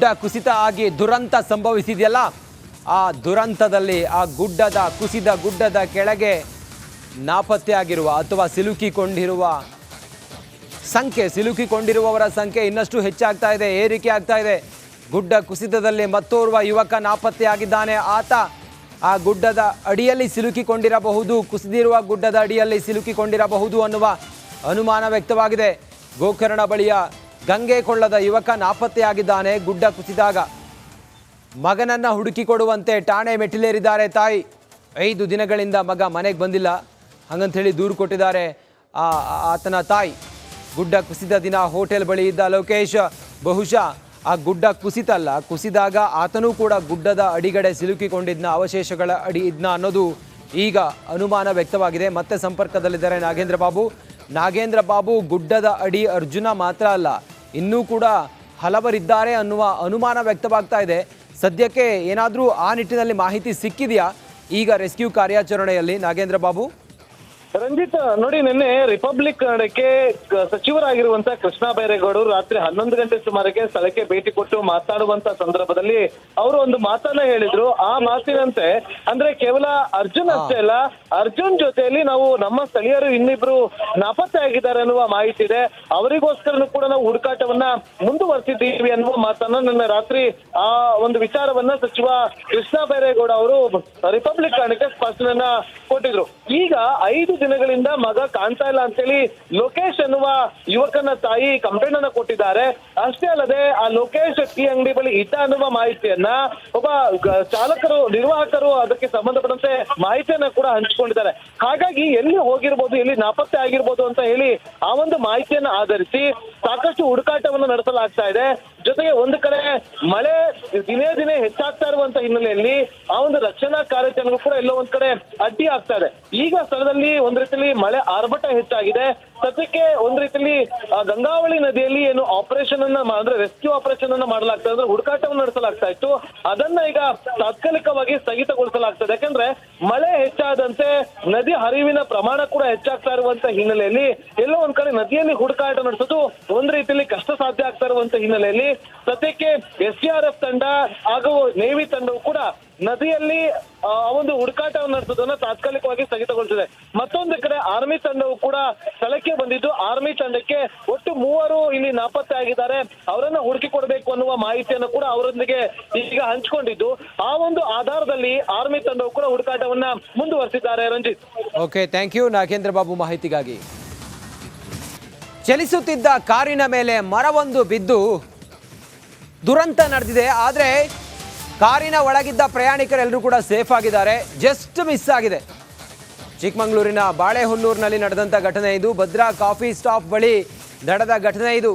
ಗುಡ್ಡ ಕುಸಿತ ಆಗಿ ದುರಂತ ಸಂಭವಿಸಿದೆಯಲ್ಲ? ಆ ದುರಂತದಲ್ಲಿ ಆ ಗುಡ್ಡದ, ಕುಸಿದ ಗುಡ್ಡದ ಕೆಳಗೆ ನಾಪತ್ತೆಯಾಗಿರುವ ಅಥವಾ ಸಿಲುಕಿಕೊಂಡಿರುವ ಸಂಖ್ಯೆ, ಸಿಲುಕಿಕೊಂಡಿರುವವರ ಸಂಖ್ಯೆ ಇನ್ನಷ್ಟು ಹೆಚ್ಚಾಗ್ತಾ ಇದೆ, ಏರಿಕೆ ಆಗ್ತಾ ಇದೆ. ಗುಡ್ಡ ಕುಸಿತದಲ್ಲಿ ಮತ್ತೋರ್ವ ಯುವಕ ನಾಪತ್ತೆಯಾಗಿದ್ದಾನೆ ಆತ ಆ ಗುಡ್ಡದ ಅಡಿಯಲ್ಲಿ ಸಿಲುಕಿಕೊಂಡಿರಬಹುದು, ಕುಸಿದಿರುವ ಗುಡ್ಡದ ಅಡಿಯಲ್ಲಿ ಸಿಲುಕಿಕೊಂಡಿರಬಹುದು ಅನ್ನುವ ಅನುಮಾನ ವ್ಯಕ್ತವಾಗಿದೆ. ಗೋಕರ್ಣ ಬಳಿಯ ಗಂಗೆ ಕೊಳ್ಳದ ಯುವಕ ನಾಪತ್ತೆಯಾಗಿದ್ದಾನೆ, ಗುಡ್ಡ ಕುಸಿದಾಗ. ಮಗನನ್ನ ಹುಡುಕಿಕೊಡುವಂತೆ ಠಾಣೆ ಮೆಟ್ಟಿಲೇರಿದ್ದಾರೆ ತಾಯಿ. ಐದು ದಿನಗಳಿಂದ ಮಗ ಮನೆಗೆ ಬಂದಿಲ್ಲ. ಹಾಗಂಥೇಳಿ ದೂರು ಕೊಟ್ಟಿದ್ದಾರೆ ಆ, ಆತನ ತಾಯಿ. ಗುಡ್ಡ ಕುಸಿದ ದಿನ ಹೋಟೆಲ್ ಬಳಿ ಇದ್ದ ಲೋಕೇಶ್. ಬಹುಶಃ ಆ ಗುಡ್ಡ ಕುಸಿತಲ್ಲ. ಕುಸಿದಾಗ ಆತನೂ ಕೂಡ ಗುಡ್ಡದ ಅಡಿಗಡೆ ಸಿಲುಕಿಕೊಂಡಿದ್ನ ಅವಶೇಷಗಳ ಅಡಿ ಇದ್ನ ಅನ್ನೋದು ಈಗ ಅನುಮಾನ ವ್ಯಕ್ತವಾಗಿದೆ. ಮತ್ತೆ ಸಂಪರ್ಕದಲ್ಲಿದ್ದಾರೆ ನಾಗೇಂದ್ರ ಬಾಬು. ನಾಗೇಂದ್ರ ಬಾಬು ಗುಡ್ಡದ ಅಡಿ ಅರ್ಜುನ ಮಾತ್ರ ಅಲ್ಲ. ಇನ್ನೂ ಕೂಡ ಹಲವರಿದ್ದಾರೆ ಅನ್ನುವ ಅನುಮಾನ ವ್ಯಕ್ತವಾಗ್ತಾ ಇದೆ. ಸದ್ಯಕ್ಕೆ ಏನಾದರೂ ಆ ನಿಟ್ಟಿನಲ್ಲಿ ಮಾಹಿತಿ ಸಿಕ್ಕಿದೆಯಾ? ಈಗ ರೆಸ್ಕ್ಯೂ ಕಾರ್ಯಾಚರಣೆಯಲ್ಲಿ ನಾಗೇಂದ್ರ ಬಾಬು. ರಂಜಿತ್ ನೋಡಿ ನಿನ್ನೆ ರಿಪಬ್ಲಿಕ್ ಕನ್ನಡಕ್ಕೆ ಸಚಿವರಾಗಿರುವಂತ ಕೃಷ್ಣ ಬೈರೇಗೌಡರು ರಾತ್ರಿ ಹನ್ನೊಂದು ಗಂಟೆ ಸುಮಾರಿಗೆ ಸ್ಥಳಕ್ಕೆ ಭೇಟಿ ಕೊಟ್ಟು ಮಾತಾಡುವಂತ ಸಂದರ್ಭದಲ್ಲಿ ಅವರು ಒಂದು ಮಾತನ್ನ ಹೇಳಿದ್ರು. ಆ ಮಾತಿನಂತೆ ಅಂದ್ರೆ ಕೇವಲ ಅರ್ಜುನ್ ಅಷ್ಟೇ ಅಲ್ಲ ಅರ್ಜುನ್ ಜೊತೆಯಲ್ಲಿ ನಾವು ನಮ್ಮ ಸ್ಥಳೀಯರು ಇನ್ನಿಬ್ರು ನಾಪತ್ತೆ ಆಗಿದ್ದಾರೆ ಅನ್ನುವ ಮಾಹಿತಿ ಇದೆ. ಅವರಿಗೋಸ್ಕರನು ಕೂಡ ನಾವು ಹುಡುಕಾಟವನ್ನ ಮುಂದುವರೆಸಿದ್ದೀವಿ ಅನ್ನುವ ಮಾತನ್ನ ನಿನ್ನೆ ರಾತ್ರಿ ಆ ಒಂದು ವಿಚಾರವನ್ನ ಸಚಿವ ಕೃಷ್ಣ ಬೈರೇಗೌಡ ಅವರು ರಿಪಬ್ಲಿಕ್ ಕನ್ನಡಕ್ಕೆ ಸ್ಪಷ್ಟನೆಯನ್ನ ಕೊಟ್ಟಿದ್ರು. ಈಗ ಐದು ದಿನಗಳಿಂದ ಮಗ ಕಾಣ್ತಾ ಇಲ್ಲ ಅಂತೇಳಿ ಲೋಕೇಶ್ ಅನ್ನುವ ಯುವಕನ ತಾಯಿ ಕಂಪ್ಲೇಂಟ್ ಅನ್ನ ಕೊಟ್ಟಿದ್ದಾರೆ. ಅಷ್ಟೇ ಅಲ್ಲದೆ ಆ ಲೋಕೇಶ್ ಟೀ ಅಂಗಡಿ ಬಳಿ ಇದ್ದ ಅನ್ನುವ ಮಾಹಿತಿಯನ್ನ ಒಬ್ಬ ಚಾಲಕರು, ನಿರ್ವಾಹಕರು ಅದಕ್ಕೆ ಸಂಬಂಧಪಟ್ಟಂತೆ ಮಾಹಿತಿಯನ್ನ ಕೂಡ ಹಂಚಿಕೊಂಡಿದ್ದಾರೆ. ಹಾಗಾಗಿ ಎಲ್ಲಿ ಹೋಗಿರ್ಬೋದು, ಎಲ್ಲಿ ನಾಪತ್ತೆ ಆಗಿರ್ಬೋದು ಅಂತ ಹೇಳಿ ಆ ಒಂದು ಮಾಹಿತಿಯನ್ನ ಆಧರಿಸಿ ಸಾಕಷ್ಟು ಹುಡುಕಾಟವನ್ನು ನಡೆಸಲಾಗ್ತಾ ಇದೆ. ಜೊತೆಗೆ ಒಂದು ಕಡೆ ಮಳೆ ದಿನೇ ದಿನೇ ಹೆಚ್ಚಾಗ್ತಾ ಇರುವಂತ ಹಿನ್ನೆಲೆಯಲ್ಲಿ ಆ ಒಂದು ರಕ್ಷಣಾ ಕಾರ್ಯಾಚರಣೆಗೂ ಕೂಡ ಎಲ್ಲೋ ಒಂದ್ ಕಡೆ ಅಡ್ಡಿ ಆಗ್ತಾ ಇದೆ. ಈಗ ಸ್ಥಳದಲ್ಲಿ ಒಂದ್ ರೀತಿಯಲ್ಲಿ ಮಳೆ ಆರ್ಭಟ ಹೆಚ್ಚಾಗಿದೆ. ಸದ್ಯಕ್ಕೆ ಒಂದ್ ರೀತಿಯಲ್ಲಿ ಗಂಗಾವಳಿ ನದಿಯಲ್ಲಿ ಏನು ಆಪರೇಷನ್ ಅನ್ನ ಅಂದ್ರೆ ರೆಸ್ಕ್ಯೂ ಆಪರೇಷನ್ ಅನ್ನ ಮಾಡಲಾಗ್ತಾ ಅಂದ್ರೆ ಹುಡುಕಾಟವನ್ನು ನಡೆಸಲಾಗ್ತಾ ಇತ್ತು. ಅದನ್ನ ಈಗ ತಾತ್ಕಾಲಿಕವಾಗಿ ಸ್ಥಗಿತಗೊಳಿಸಲಾಗ್ತದೆ. ಯಾಕಂದ್ರೆ ಮಳೆ ಹೆಚ್ಚಾದಂತೆ ನದಿ ಹರಿವಿನ ಪ್ರಮಾಣ ಕೂಡ ಹೆಚ್ಚಾಗ್ತಾ ಇರುವಂತ ಹಿನ್ನೆಲೆಯಲ್ಲಿ, ಎಲ್ಲೋ ಒಂದ್ ಕಡೆ ನದಿಯಲ್ಲಿ ಹುಡುಕಾಟ ನಡೆಸೋದು ಒಂದ್ ರೀತಿಯಲ್ಲಿ ಕಷ್ಟ ಸಾಧ್ಯ ಆಗ್ತಾ ಇರುವಂತ ಹಿನ್ನೆಲೆಯಲ್ಲಿ, ಸದ್ಯಕ್ಕೆ ಎಸ್ ಆರ್ ಎಫ್ ತಂಡ ಹಾಗೂ ನೇವಿ ತಂಡವು ಕೂಡ ನದಿಯಲ್ಲಿ ಒಂದು ಹುಡುಕಾಟವನ್ನು ನಡೆಸೋದನ್ನ ತಾತ್ಕಾಲಿಕವಾಗಿ ಸ್ಥಗಿತಗೊಳಿಸಿದೆ. ಮತ್ತೊಂದು ಕಡೆ ಆರ್ಮಿ ತಂಡವು ಕೂಡ ಸ್ಥಳಕ್ಕೆ ಬಂದಿದ್ದು, ಆರ್ಮಿ ತಂಡಕ್ಕೆ ಒಟ್ಟು ಮೂವರು ಇಲ್ಲಿ ನಾಪತ್ತೆ ಆಗಿದ್ದಾರೆ. ಅವರನ್ನ ಹುಡುಕಿ ಕೊಡಬೇಕು ಅನ್ನುವ ಮಾಹಿತಿಯನ್ನು ಕೂಡ ಅವರೊಂದಿಗೆ ಈಗ ಹಂಚಿಕೊಂಡಿದ್ದು. ಆ ಒಂದು ಆಧಾರದಲ್ಲಿ ಆರ್ಮಿ ತಂಡವು ಕೂಡ ಹುಡುಕಾಟವನ್ನ ಮುಂದುವರೆಸಿದ್ದಾರೆ, Ranjith. Okay thank you Nagendra Babu ಮಾಹಿತಿಗಾಗಿ. ಚಲಿಸುತ್ತಿದ್ದ ಕಾರಿನ ಮೇಲೆ ಮರವೊಂದು ಬಿದ್ದು ದುರಂತ ನಡೆದಿದೆ. ಆದರೆ ಕಾರಿನ ಒಳಗಿದ್ದ ಪ್ರಯಾಣಿಕರೆಲ್ಲರೂ ಕೂಡ ಸೇಫ್ ಆಗಿದ್ದಾರೆ. ಜಸ್ಟ್ ಮಿಸ್ ಆಗಿದೆ. ಚಿಕ್ಕಮಗಳೂರಿನ ಬಾಳೆಹೊನ್ನೂರಿನಲ್ಲಿ ನಡೆದಂಥ ಘಟನೆ ಇದು. ಭದ್ರಾ ಕಾಫಿ ಸ್ಟಾಪ್ ಬಳಿ ನಡೆದ ಘಟನೆ ಇದು.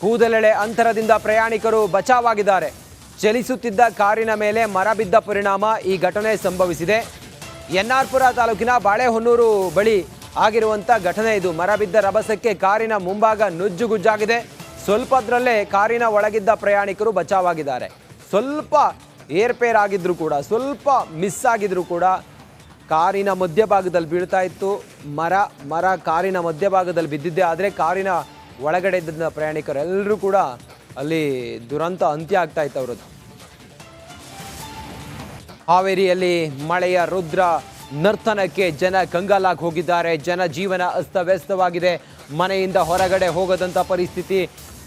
ಕೂದಲೆಳೆ ಅಂತರದಿಂದ ಪ್ರಯಾಣಿಕರು ಬಚಾವಾಗಿದ್ದಾರೆ. ಚಲಿಸುತ್ತಿದ್ದ ಕಾರಿನ ಮೇಲೆ ಮರ ಬಿದ್ದ ಪರಿಣಾಮ ಈ ಘಟನೆ ಸಂಭವಿಸಿದೆ. ಎನ್ಆರ್ಪುರ ಆರ್ ಪುರ ತಾಲೂಕಿನ ಬಾಳೆಹೊನ್ನೂರು ಬಳಿ ಆಗಿರುವಂಥ ಘಟನೆ ಇದು. ಮರ ಬಿದ್ದ ರಭಸಕ್ಕೆ ಕಾರಿನ ಮುಂಭಾಗ ನುಜ್ಜುಗುಜ್ಜಾಗಿದೆ. ಸ್ವಲ್ಪದ್ರಲ್ಲೇ ಕಾರಿನ ಒಳಗಿದ್ದ ಪ್ರಯಾಣಿಕರು ಬಚಾವಾಗಿದ್ದಾರೆ. ಸ್ವಲ್ಪ ಏರ್ಪೇರ್ ಆಗಿದ್ರು ಕೂಡ, ಸ್ವಲ್ಪ ಮಿಸ್ ಆಗಿದ್ರು ಕೂಡ ಕಾರಿನ ಮಧ್ಯಭಾಗದಲ್ಲಿ ಬೀಳ್ತಾ ಇತ್ತು. ಮರ ಮರ ಕಾರಿನ ಮಧ್ಯಭಾಗದಲ್ಲಿ ಬಿದ್ದಿದ್ದೆ ಆದರೆ ಕಾರಿನ ಒಳಗಡೆ ಇದ್ದ ಪ್ರಯಾಣಿಕರೆಲ್ಲರೂ ಕೂಡ ಅಲ್ಲಿ ದುರಂತ ಅಂತ್ಯ ಆಗ್ತಾ ಇತ್ತು ಅವರದ್ದು. ಹಾವೇರಿಯಲ್ಲಿ ಮಳೆಯ ರುದ್ರ ನರ್ತನಕ್ಕೆ ಜನ ಕಂಗಾಲಾಗಿ ಹೋಗಿದ್ದಾರೆ. ಜನ ಜೀವನ ಅಸ್ತವ್ಯಸ್ತವಾಗಿದೆ. ಮನೆಯಿಂದ ಹೊರಗಡೆ ಹೋಗದಂಥ ಪರಿಸ್ಥಿತಿ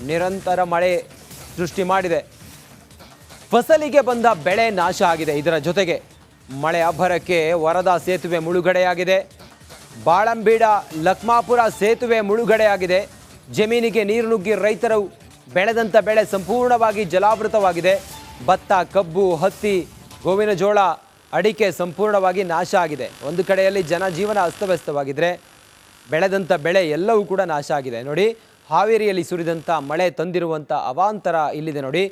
ನಿರಂತರ ಮಳೆ ಸೃಷ್ಟಿ ಮಾಡಿದೆ. ಫಸಲಿಗೆ ಬಂದ ಬೆಳೆ ನಾಶ ಆಗಿದೆ. ಇದರ ಜೊತೆಗೆ ಮಳೆ ಅಬ್ಬರಕ್ಕೆ ವರದಾ ಸೇತುವೆ ಮುಳುಗಡೆಯಾಗಿದೆ. ಬಾಳಂಬೀಡ, ಲಕ್ಮಾಪುರ ಸೇತುವೆ ಮುಳುಗಡೆಯಾಗಿದೆ. ಜಮೀನಿಗೆ ನೀರು ನುಗ್ಗಿ ರೈತರು ಬೆಳೆದಂಥ ಬೆಳೆ ಸಂಪೂರ್ಣವಾಗಿ ಜಲಾವೃತವಾಗಿದೆ. ಭತ್ತ, ಕಬ್ಬು, ಹತ್ತಿ, ಗೋವಿನ ಜೋಳ, ಅಡಿಕೆ ಸಂಪೂರ್ಣವಾಗಿ ನಾಶ ಆಗಿದೆ. ಒಂದು ಕಡೆಯಲ್ಲಿ ಜನಜೀವನ ಅಸ್ತವ್ಯಸ್ತವಾಗಿದ್ದರೆ ಬೆಳೆದಂಥ ಬೆಳೆ ಎಲ್ಲವೂ ಕೂಡ ನಾಶ ಆಗಿದೆ. ನೋಡಿ, ಹಾವೇರಿಯಲ್ಲಿ ಸುರಿದಂಥ ಮಳೆ ತಂದಿರುವಂಥ ಅವಾಂತರ ಇಲ್ಲಿದೆ ನೋಡಿ.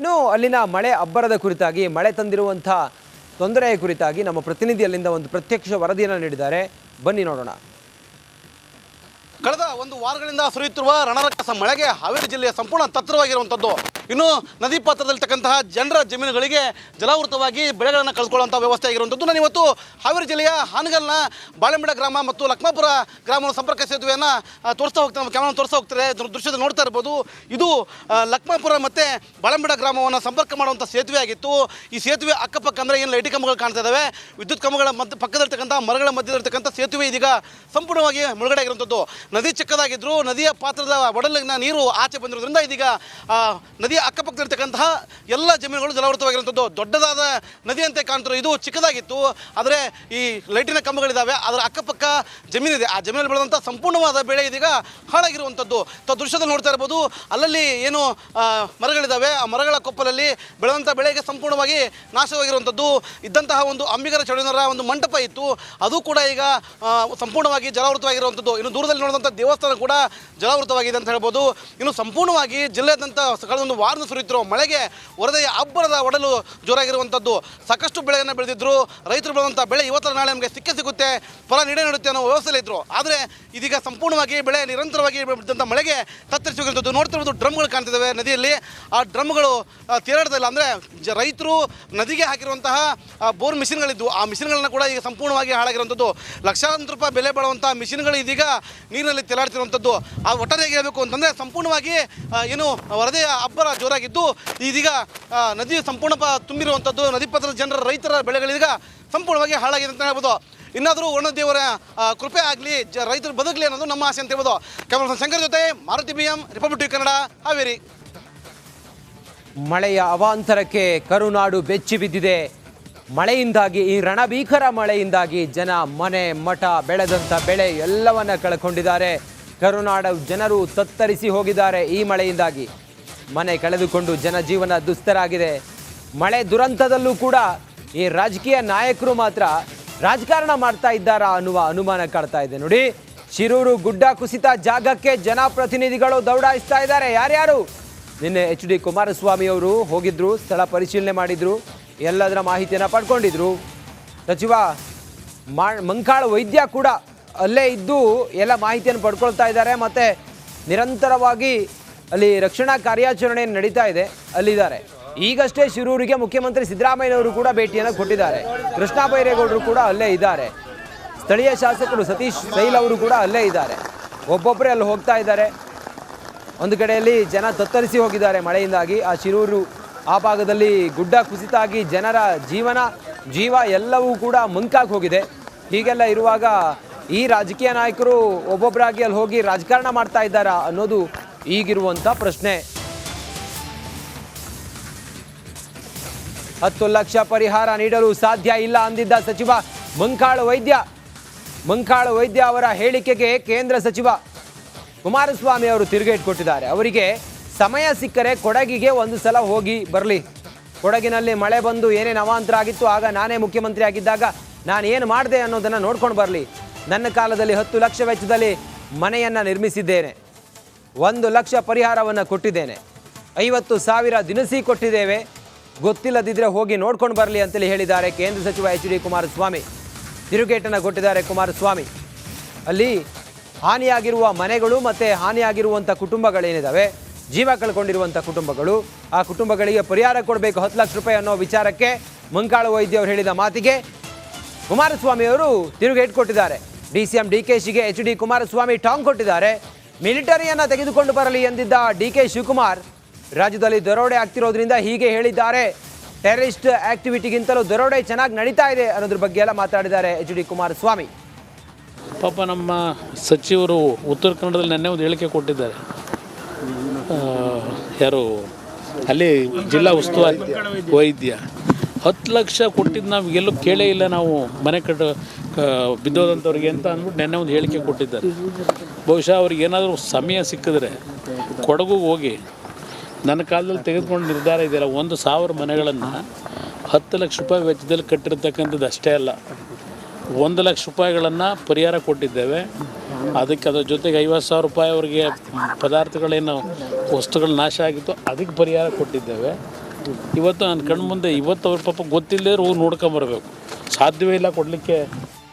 ಇನ್ನು ಅಲ್ಲಿನ ಮಳೆ ಅಬ್ಬರದ ಕುರಿತಾಗಿ, ಮಳೆ ತಂದಿರುವಂಥ ತೊಂದರೆಯ ಕುರಿತಾಗಿ ನಮ್ಮ ಪ್ರತಿನಿಧಿ ಅಲ್ಲಿಂದ ಒಂದು ಪ್ರತ್ಯಕ್ಷ ವರದಿಯನ್ನು ನೀಡಿದ್ದಾರೆ. ಬನ್ನಿ ನೋಡೋಣ. ಕಳೆದ ಒಂದು ವಾರಗಳಿಂದ ಸುರಿಯುತ್ತಿರುವ ರಣರಕ್ಕಸ ಮಳೆಗೆ ಹಾವೇರಿ ಜಿಲ್ಲೆಯ ಸಂಪೂರ್ಣ ತತ್ತರವಾಗಿರುವಂಥದ್ದು. ಇನ್ನು ನದಿ ಪಾತ್ರದಲ್ಲಿರ್ತಕ್ಕಂತಹ ಜನರ ಜಮೀನುಗಳಿಗೆ ಜಲಾವೃತವಾಗಿ ಬೆಳೆಗಳನ್ನು ಕಳ್ಕೊಳ್ಳುವಂಥ ವ್ಯವಸ್ಥೆ ಆಗಿರುವಂಥದ್ದು. ನಾನು ಇವತ್ತು ಹಾವೇರಿ ಜಿಲ್ಲೆಯ ಹಾನಗಲ್ನ ಬಾಳೆಂಬಡ ಗ್ರಾಮ ಮತ್ತು ಲಕ್ಮಾಪುರ ಗ್ರಾಮವನ್ನು ಸಂಪರ್ಕ ಸೇತುವೆಯನ್ನು ತೋರಿಸ್ತಾ ಹೋಗ್ತಾ ಕ್ಯಾಮ್ರಾ ತೋರಿಸ್ತಾ ಹೋಗ್ತಾರೆ ದೃಶ್ಯದ ನೋಡ್ತಾ ಇರ್ಬೋದು. ಇದು ಲಕ್ಮಾಪುರ ಮತ್ತು ಬಾಳೆಂಬಡ ಗ್ರಾಮವನ್ನು ಸಂಪರ್ಕ ಮಾಡುವಂಥ ಸೇತುವೆ ಆಗಿತ್ತು. ಈ ಸೇತುವೆ ಅಕ್ಕಪಕ್ಕ ಅಂದರೆ ಏನು ಲೈಟಿ ಕಂಬಗಳು ಕಾಣ್ತಾ ಇದ್ದಾವೆ ವಿದ್ಯುತ್ ಕಂಬಗಳ ಮಧ್ಯ ಪಕ್ಕದಲ್ಲಿರ್ತಕ್ಕಂಥ ಮರಗಳ ಮಧ್ಯದಲ್ಲಿರ್ತಕ್ಕಂಥ ಸೇತುವೆ ಇದೀಗ ಸಂಪೂರ್ಣವಾಗಿ ಮುಳುಗಡೆ ಆಗಿರುವಂಥದ್ದು. ನದಿ ಚಿಕ್ಕದಾಗಿದ್ದರೂ ನದಿಯ ಪಾತ್ರದ ಒಡಲಿನ ನೀರು ಆಚೆ ಬಂದಿರೋದ್ರಿಂದ ಇದೀಗ ನದಿಯ ಅಕ್ಕಪಕ್ಕದಲ್ಲಿರ್ತಕ್ಕಂತಹ ಎಲ್ಲ ಜಮೀನುಗಳು ಜಲವೃತವಾಗಿರುವಂಥದ್ದು ದೊಡ್ಡದಾದ ನದಿಯಂತೆ ಕಾಣ್ತಿರೋ ಇದು ಚಿಕ್ಕದಾಗಿತ್ತು. ಆದರೆ ಈ ಲೈಟಿನ ಕಂಬಗಳಿದ್ದಾವೆ ಅದರ ಅಕ್ಕಪಕ್ಕ ಜಮೀನಿದೆ. ಆ ಜಮೀನಲ್ಲಿ ಬೆಳೆದಂಥ ಸಂಪೂರ್ಣವಾದ ಬೆಳೆ ಇದೀಗ ಹಾಳಾಗಿರುವಂಥದ್ದು. ತ ದೃಶ್ಯದಲ್ಲಿ ನೋಡ್ತಾ ಇರ್ಬೋದು, ಅಲ್ಲಲ್ಲಿ ಏನು ಮರಗಳಿದ್ದಾವೆ ಆ ಮರಗಳ ಕೊಪ್ಪಲಲ್ಲಿ ಬೆಳೆದಂಥ ಬೆಳೆಗೆ ಸಂಪೂರ್ಣವಾಗಿ ನಾಶವಾಗಿರುವಂಥದ್ದು. ಇದ್ದಂತಹ ಒಂದು ಅಂಬಿಗರ ಚೌಡನರ ಒಂದು ಮಂಟಪ ಇತ್ತು. ಅದು ಕೂಡ ಈಗ ಸಂಪೂರ್ಣವಾಗಿ ಜಲಾವೃತವಾಗಿರುವಂಥದ್ದು. ಇನ್ನು ದೂರದಲ್ಲಿ ನೋಡಿದಂಥ ದೇವಸ್ಥಾನ ಕೂಡ ಜಲಾವೃತವಾಗಿದೆ ಅಂತ ಹೇಳ್ಬೋದು. ಇನ್ನು ಸಂಪೂರ್ಣವಾಗಿ ಜಿಲ್ಲೆಯಾದ್ಯಂತ ಕಳೆದ ಒಂದು ವಾರದ ಸುರಿದ್ರು, ಮಳೆಗೆ ವರದೆಯ ಅಬ್ಬರದ ಒಡಲು ಜೋರಾಗಿರುವಂಥದ್ದು ಸಾಕಷ್ಟು ಬೆಳೆಯನ್ನು ಬೆಳೆದಿದ್ರು, ರೈತರು ಬೆಳೆದಂಥ ಬೆಳೆ ಇವತ್ತರ ನಾಳೆ ನಮಗೆ ಸಿಕ್ಕೇ ಸಿಗುತ್ತೆ, ಫಲ ನೀಡೇ ನೀಡುತ್ತೆ ಅನ್ನೋ ವ್ಯವಸ್ಥೆಯಲ್ಲಿದ್ದರು ಆದರೆ ಇದೀಗ ಸಂಪೂರ್ಣವಾಗಿ ಬೆಳೆ ನಿರಂತರವಾಗಿ ಬಿದ್ದಂಥ ಮಳೆಗೆ ತತ್ತರಿಸುವಂಥದ್ದು ಹೋಗಿರುವಂಥದ್ದು ನೋಡ್ತಿರ್ಬೋದು, ಡ್ರಮ್ಗಳು ಕಾಣ್ತಿದ್ದಾವೆ ನದಿಯಲ್ಲಿ. ಆ ಡ್ರಮ್ಗಳು ತೇರಾಡ್ತಾ ಅಂದರೆ ಜ, ರೈತರು ನದಿಗೆ ಹಾಕಿರುವಂತಹ ಬೋರ್ ಮಿಷಿನ್ಗಳಿದ್ದು. ಆ ಮಿಷಿನ್ಗಳನ್ನು ಕೂಡ ಈಗ ಸಂಪೂರ್ಣವಾಗಿ ಹಾಳಾಗಿರುವಂಥದ್ದು ಲಕ್ಷಾಂತರ ರೂಪಾಯಿ ಬೆಲೆ ಬಾಳುವಂಥ ಮಿಷಿನ್ಗಳು ಇದೀಗ ನೀರಿನಲ್ಲಿ ತೇಲಾಡ್ತಿರುವಂಥದ್ದು ಆ ಒಟ್ಟಾರೆಯಾಗಿ ಹೇಳಬೇಕು ಅಂತಂದರೆ ಸಂಪೂರ್ಣವಾಗಿ ಏನು ವರದೆಯ ಅಬ್ಬರ ಜೋರಾಗಿದ್ದು, ಇದೀಗ ನದಿ ಸಂಪೂರ್ಣ ತುಂಬಿರುವಂಥದ್ದು ನದಿ ಪತ್ರದ ಜನರ, ರೈತರ ಬೆಳೆಗಳೀಗ ಸಂಪೂರ್ಣವಾಗಿ ಹಾಳಾಗಿದೆ ಅಂತ ಹೇಳ್ಬೋದು. ಇನ್ನಾದರೂ ದೇವರ ಕೃಪೆ ಆಗಲಿ, ಜ, ರೈತರು ಬದುಕಲಿ ಅನ್ನೋದು ನಮ್ಮ ಆಸೆ ಅಂತ ಹೇಳ್ಬೋದು. ಕ್ಯಾಮರಾ ಶಂಕರ್ ಜೊತೆ Maruti B M, Republic Kannada, Haveri. ಮಳೆಯ ಅವಾಂತರಕ್ಕೆ ಕರುನಾಡು ಬೆಚ್ಚಿ ಬಿದ್ದಿದೆ. ಮಳೆಯಿಂದಾಗಿ, ಈ ರಣಭೀಕರ ಮಳೆಯಿಂದಾಗಿ ಜನ ಮನೆ ಮಠ ಬೆಳೆದಂಥ ಬೆಳೆ ಎಲ್ಲವನ್ನ ಕಳ್ಕೊಂಡಿದ್ದಾರೆ. ಕರುನಾಡ ಜನರು ತತ್ತರಿಸಿ ಹೋಗಿದ್ದಾರೆ ಈ ಮಳೆಯಿಂದಾಗಿ. ಮನೆ ಕಳೆದುಕೊಂಡು ಜನಜೀವನ ದುಸ್ತರಾಗಿದೆ. ಮಳೆ ದುರಂತದಲ್ಲೂ ಕೂಡ ಈ ರಾಜಕೀಯ ನಾಯಕರು ಮಾತ್ರ ರಾಜಕಾರಣ ಮಾಡ್ತಾ ಇದ್ದಾರಾ ಅನ್ನುವ ಅನುಮಾನ ಕಾಡ್ತಾ ಇದೆ. ನೋಡಿ, ಶಿರೂರು ಗುಡ್ಡ ಕುಸಿತ ಜಾಗಕ್ಕೆ ಜನಪ್ರತಿನಿಧಿಗಳು ದೌಡಾಯಿಸ್ತಾ ಇದ್ದಾರೆ. ಯಾರ್ಯಾರು? ನಿನ್ನೆ ಎಚ್ ಡಿ ಕುಮಾರಸ್ವಾಮಿ ಅವರು ಹೋಗಿದ್ರು, ಸ್ಥಳ ಪರಿಶೀಲನೆ ಮಾಡಿದ್ರು, ಎಲ್ಲದರ ಮಾಹಿತಿಯನ್ನು ಪಡ್ಕೊಂಡಿದ್ರು. ಸಚಿವ ಮಾ ಮಂಕಾಳ ವೈದ್ಯ ಕೂಡ ಅಲ್ಲೇ ಇದ್ದು ಎಲ್ಲ ಮಾಹಿತಿಯನ್ನು ಪಡ್ಕೊಳ್ತಾ ಇದ್ದಾರೆ. ಮತ್ತು ನಿರಂತರವಾಗಿ ಅಲ್ಲಿ ರಕ್ಷಣಾ ಕಾರ್ಯಾಚರಣೆ ನಡೀತಾ ಇದೆ, ಅಲ್ಲಿದ್ದಾರೆ. ಈಗಷ್ಟೇ ಶಿರೂರಿಗೆ ಮುಖ್ಯಮಂತ್ರಿ ಸಿದ್ದರಾಮಯ್ಯನವರು ಕೂಡ ಭೇಟಿಯನ್ನು ಕೊಟ್ಟಿದ್ದಾರೆ. ಕೃಷ್ಣ ಬೈರೇಗೌಡರು ಕೂಡ ಅಲ್ಲೇ ಇದ್ದಾರೆ. ಸ್ಥಳೀಯ ಶಾಸಕರು ಸತೀಶ್ ಸೈಲ್ ಅವರು ಕೂಡ ಅಲ್ಲೇ ಇದ್ದಾರೆ. ಒಬ್ಬೊಬ್ಬರೇ ಅಲ್ಲಿ ಹೋಗ್ತಾ ಇದ್ದಾರೆ. ಒಂದು ಕಡೆಯಲ್ಲಿ ಜನ ತತ್ತರಿಸಿ ಹೋಗಿದ್ದಾರೆ ಮಳೆಯಿಂದಾಗಿ. ಆ ಶಿರೂರು ಆ ಭಾಗದಲ್ಲಿ ಗುಡ್ಡ ಕುಸಿತಾಗಿ ಜನರ ಜೀವನ, ಜೀವ ಎಲ್ಲವೂ ಕೂಡ ಮುಂಕಾಗಿ ಹೋಗಿದೆ. ಹೀಗೆಲ್ಲ ಇರುವಾಗ ಈ ರಾಜಕೀಯ ನಾಯಕರು ಒಬ್ಬೊಬ್ಬರಾಗಿ ಅಲ್ಲಿ ಹೋಗಿ ರಾಜಕಾರಣ ಮಾಡ್ತಾ ಇದ್ದಾರಾ ಅನ್ನೋದು ಈಗಿರುವಂಥ ಪ್ರಶ್ನೆ. ಹತ್ತು ಲಕ್ಷ ಪರಿಹಾರ ನೀಡಲು ಸಾಧ್ಯ ಇಲ್ಲ ಅಂದಿದ್ದ ಸಚಿವ ಮಂಕಾಳ ವೈದ್ಯ. ಮಂಕಾಳ ವೈದ್ಯ ಅವರ ಹೇಳಿಕೆಗೆ ಕೇಂದ್ರ ಸಚಿವ ಕುಮಾರಸ್ವಾಮಿ ಅವರು ತಿರುಗೇಟ್ ಕೊಟ್ಟಿದ್ದಾರೆ. ಅವರಿಗೆ ಸಮಯ ಸಿಕ್ಕರೆ ಕೊಡಗಿಗೆ ಒಂದು ಸಲ ಹೋಗಿ ಬರಲಿ. ಕೊಡಗಿನಲ್ಲಿ ಮಳೆ ಬಂದು ಏನೇನು ಅವಾಂತರ ಆಗಿತ್ತು, ಆಗ ನಾನೇ ಮುಖ್ಯಮಂತ್ರಿ ಆಗಿದ್ದಾಗ ನಾನು ಏನು ಮಾಡಿದೆ ಅನ್ನೋದನ್ನು ನೋಡ್ಕೊಂಡು ಬರಲಿ. ನನ್ನ ಕಾಲದಲ್ಲಿ ಹತ್ತು ಲಕ್ಷ ವೆಚ್ಚದಲ್ಲಿ ಮನೆಯನ್ನು ನಿರ್ಮಿಸಿದ್ದೇನೆ. ಒಂದು ಲಕ್ಷ ಪರಿಹಾರವನ್ನು ಕೊಟ್ಟಿದ್ದೇನೆ. ಐವತ್ತು ಸಾವಿರ ದಿನಸಿ ಕೊಟ್ಟಿದ್ದೇವೆ. ಗೊತ್ತಿಲ್ಲದಿದ್ದರೆ ಹೋಗಿ ನೋಡ್ಕೊಂಡು ಬರಲಿ ಅಂತೇಳಿ ಹೇಳಿದ್ದಾರೆ ಕೇಂದ್ರ ಸಚಿವ ಎಚ್ ಡಿ ಕುಮಾರಸ್ವಾಮಿ. ತಿರುಗೇಟನ್ನು ಕೊಟ್ಟಿದ್ದಾರೆ ಕುಮಾರಸ್ವಾಮಿ. ಅಲ್ಲಿ ಹಾನಿಯಾಗಿರುವ ಮನೆಗಳು ಮತ್ತು ಹಾನಿಯಾಗಿರುವಂಥ ಕುಟುಂಬಗಳೇನಿದ್ದಾವೆ ಜೀವ ಕಳ್ಕೊಂಡಿರುವಂಥ ಕುಟುಂಬಗಳು, ಆ ಕುಟುಂಬಗಳಿಗೆ ಪರಿಹಾರ ಕೊಡಬೇಕು ಹತ್ತು ಲಕ್ಷ ರೂಪಾಯಿ ಅನ್ನೋ ವಿಚಾರಕ್ಕೆ ಮುಂಕಾಳು ವೈದ್ಯ ಅವರು ಹೇಳಿದ ಮಾತಿಗೆ ಕುಮಾರಸ್ವಾಮಿ ಅವರು ತಿರುಗೇಟ್ ಕೊಟ್ಟಿದ್ದಾರೆ. D C M D K ಶಿಗೆ H D Kumaraswamy ಟಾಂಗ್ ಕೊಟ್ಟಿದ್ದಾರೆ. ಮಿಲಿಟರಿಯನ್ನು ತೆಗೆದುಕೊಂಡು ಬರಲಿ ಎಂದಿದ್ದ ಡಿ ಕೆ ಶಿವಕುಮಾರ್, ರಾಜ್ಯದಲ್ಲಿ ದರೋಡೆ ಆಗ್ತಿರೋದ್ರಿಂದ ಹೀಗೆ ಹೇಳಿದ್ದಾರೆ. ಟೆರರಿಸ್ಟ್ ಆಕ್ಟಿವಿಟಿಗಿಂತಲೂ ದರೋಡೆ ಚೆನ್ನಾಗಿ ನಡೀತಾ ಇದೆ ಅನ್ನೋದ್ರ ಬಗ್ಗೆ ಎಲ್ಲ ಮಾತಾಡಿದ್ದಾರೆ ಎಚ್ ಡಿ ಕುಮಾರಸ್ವಾಮಿ. ಪಾಪ ನಮ್ಮ ಸಚಿವರು ಉತ್ತರ ಕನ್ನಡದಲ್ಲಿ ನೆನ್ನೆ ಒಂದು ಹೇಳಿಕೆ ಕೊಟ್ಟಿದ್ದಾರೆ. ಯಾರು? ಅಲ್ಲಿ ಜಿಲ್ಲಾ ಉಸ್ತುವಾರಿ ವೈದ್ಯ. ಹತ್ತು ಲಕ್ಷ ಕೊಟ್ಟಿದ್ದು ನಾವು ಎಲ್ಲೂ ಕೇಳೇ ಇಲ್ಲ ನಾವು ಮನೆ ಕಟ್ಟ ಬಿದ್ದೋದಂಥವ್ರಿಗೆ ಅಂತ ಅಂದ್ಬಿಟ್ಟು ನೆನ್ನೆ ಒಂದು ಹೇಳಿಕೆ ಕೊಟ್ಟಿದ್ದಾರೆ. ಬಹುಶಃ ಅವ್ರಿಗೆ ಏನಾದರೂ ಸಮಯ ಸಿಕ್ಕಿದ್ರೆ ಕೊಡಗು ಹೋಗಿ ನನ್ನ ಕಾಲದಲ್ಲಿ ತೆಗೆದುಕೊಂಡು ನಿರ್ಧಾರ ಇದೆಯಲ್ಲ, ಒಂದು ಸಾವಿರ ಮನೆಗಳನ್ನು ಹತ್ತು ಲಕ್ಷ ರೂಪಾಯಿ ವೆಚ್ಚದಲ್ಲಿ ಕಟ್ಟಿರ್ತಕ್ಕಂಥದ್ದು ಅಷ್ಟೇ ಅಲ್ಲ, ಒಂದು ಲಕ್ಷ ರೂಪಾಯಿಗಳನ್ನು ಪರಿಹಾರ ಕೊಟ್ಟಿದ್ದೇವೆ. ಅದಕ್ಕೆ ಅದರ ಜೊತೆಗೆ ಐವತ್ತು ಸಾವಿರ ರೂಪಾಯಿ ಅವರಿಗೆ ಪದಾರ್ಥಗಳೇನು ವಸ್ತುಗಳು ನಾಶ ಆಗಿತ್ತು, ಅದಕ್ಕೆ ಪರಿಹಾರ ಕೊಟ್ಟಿದ್ದೇವೆ. ಇವತ್ತು ನನ್ನ ಕಣ್ಣು ಮುಂದೆ ಇವತ್ತು ಅವ್ರ ಪಾಪ ಗೊತ್ತಿಲ್ಲದೆ ಹೋಗಿ ನೋಡ್ಕೊಂಬರ್ಬೇಕು ಸಾಧ್ಯವೇ ಇಲ್ಲ ಕೊಡಲಿಕ್ಕೆ.